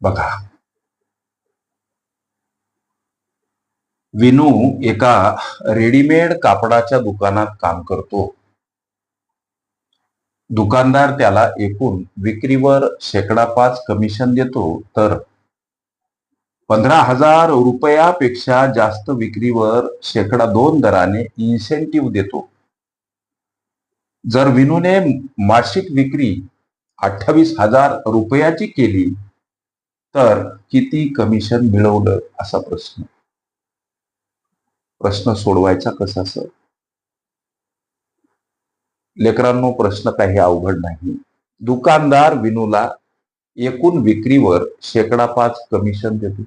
बघा. विनू एका रेडीमेड कापडाच्या दुकानात काम करतो. दुकानदार त्याला एकूण विक्रीवर शेकडा पाच कमिशन देतो. तर पंधरा हजार रुपयापेक्षा जास्त विक्रीवर शेकडा दोन दराने इन्सेंटिव्ह देतो. जर विनूने मासिक विक्री अठ्ठावीस हजार रुपयाची केली तर किती कमिशन मिळवलं असा प्रश्न. प्रश्न सोडवायचा कसा सर लेकरांनो प्रश्न काही अवघड नाही. दुकानदार विनूला एकूण विक्रीवर शेकडा पाच कमिशन देतो.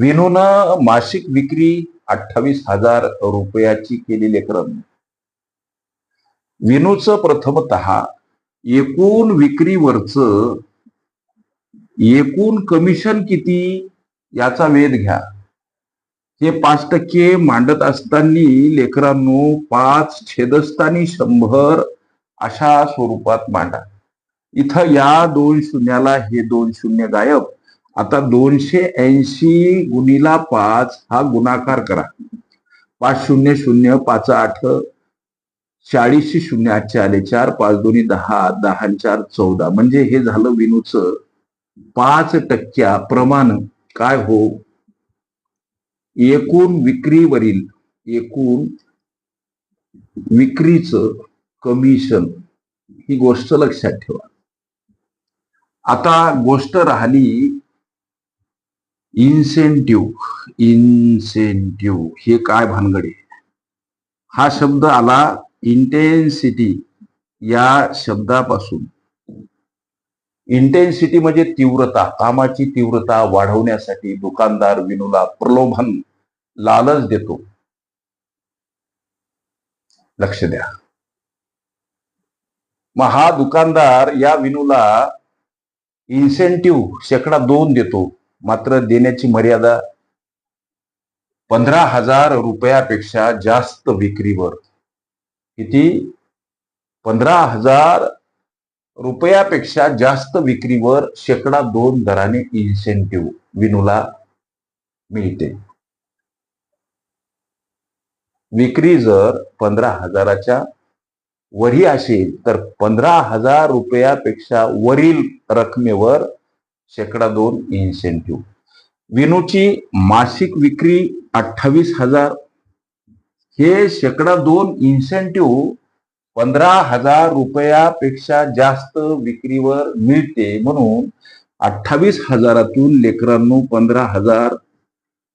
विनून मासिक विक्री अठ्ठावीस हजार रुपयाची केली लेकरं. विनूच प्रथमत एकूण विक्रीवरच एकूण कमिशन किती याचा वेध घ्या. हे पाच टक्के मांडत असताना लेकरांनो पाच छेदस्थानी शंभर अशा स्वरूपात मांडा. इथं या दोन शून्याला हे दोन शून्य गायब. आता दोनशे ऐंशी गुणीला पाच हा गुणाकार करा. पाच शून्य शून्य पाच आठ चाळीसशे शून्य आठशे आले चार पाच दोन्ही दहा दहा चार चौदा. म्हणजे हे झालं विनूचं पाच टक्क्या प्रमाण काय हो? एकूण विक्रीवरील एकूण विक्रीच कमिशन ही गोष्ट लक्षात ठेवा. आता गोष्ट राहिली इन्सेंटिव्ह इन्सेंटिव्ह हे काय भानगडे? हा शब्द आला इंटेन्सिटी या शब्दापासून. इंटेन्सिटी म्हणजे तीव्रता कामाची तीव्रता वाढवण्यासाठी दुकानदार विनूला प्रलोभन लालच देतो. लक्ष द्या. मग हा दुकानदार या विनूला इन्सेंटिव्ह शेकडा दोन देतो. मात्र देण्याची मर्यादा पंधरा हजार रुपयापेक्षा जास्त विक्रीवर. किती? पंधरा हजार रुपयापेक्षा जास्त विक्रीवर शेकडा दोन दराने इन्सेंटिव्ह विनूला मिळते. विक्री जर पंधरा हजाराच्या वरी असेल तर पंधरा हजार रुपयापेक्षा वरील रकमेवर शेकडा दोन इन्सेंटिव्ह विनूची मासिक विक्री अठ्ठावीस हजार. हे शेकडा दोन इन्सेंटिव्ह पंधरा हजार रुपयापेक्षा जास्त विक्रीवर मिळते म्हणून अठ्ठावीस हजारातून लेकरांनो पंधरा हजार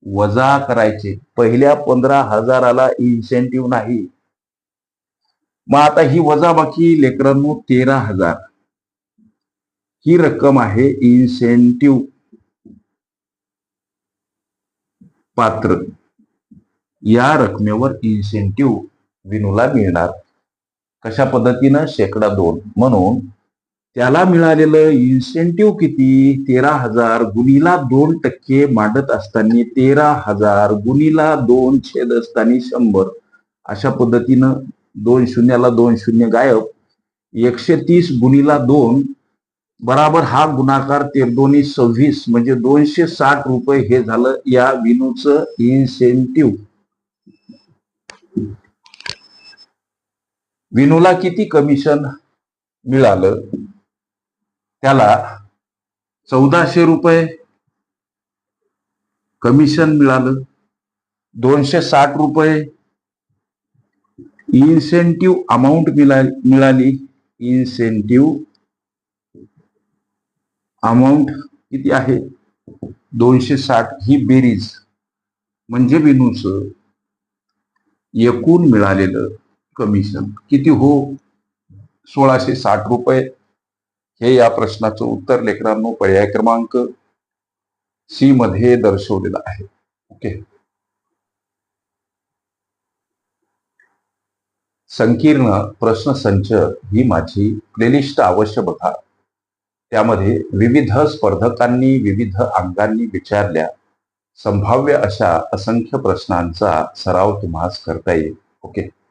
वजा करायचे. पहिल्या पंधरा हजाराला इन्सेंटिव्ह नाही. मग आता ही वजाबाकी लेकरांनो तेरा हजार. ही रक्कम आहे इन्सेंटिव्ह पात्र. या रकमेवर इन्सेंटिव्ह विनूला मिळणार. कशा पद्धतीनं शेकडा दोन? म्हणून त्याला मिळालेलं इन्सेंटिव्ह किती? तेरा हजार गुणीला दोन टक्के मांडत असताना तेरा हजार गुणीला दोन छेद असताना शंभर. अशा पद्धतीनं दोन शून्याला दोन शून्य गायब. एकशे तीस गुणीला दोन बराबर हा गुणाकार ते दोन्ही सव्वीस म्हणजे दोनशे साठ रुपये हे झालं या विनूचं इन्सेंटिव्ह विनूला किती कमिशन मिळालं? त्याला चौदाशे रुपये कमिशन मिळालं. दोनशे साठ रुपये इन्सेंटिव्ह अमाऊंट मिळाली. इन्सेंटिव्ह अमाऊंट किती आहे? दोनशे साठ. ही बेरीज. म्हणजे विनूच एकूण मिळालेलं कमिशन किती हो? सोळाशे साठ रुपये. हे या प्रश्नाचं उत्तर लेकरांनो पर्याय क्रमांक सी मध्ये दर्शवलेलं आहे. ओके. संकीर्ण प्रश्नसंच ही माझी प्लेलिस्ट अवश्य बघा. त्यामध्ये विविध स्पर्धकांनी विविध अंगांनी विचारल्या. संभाव्य अशा असंख्य प्रश्नांचा सराव तुम्हाला करता येईल. ओके.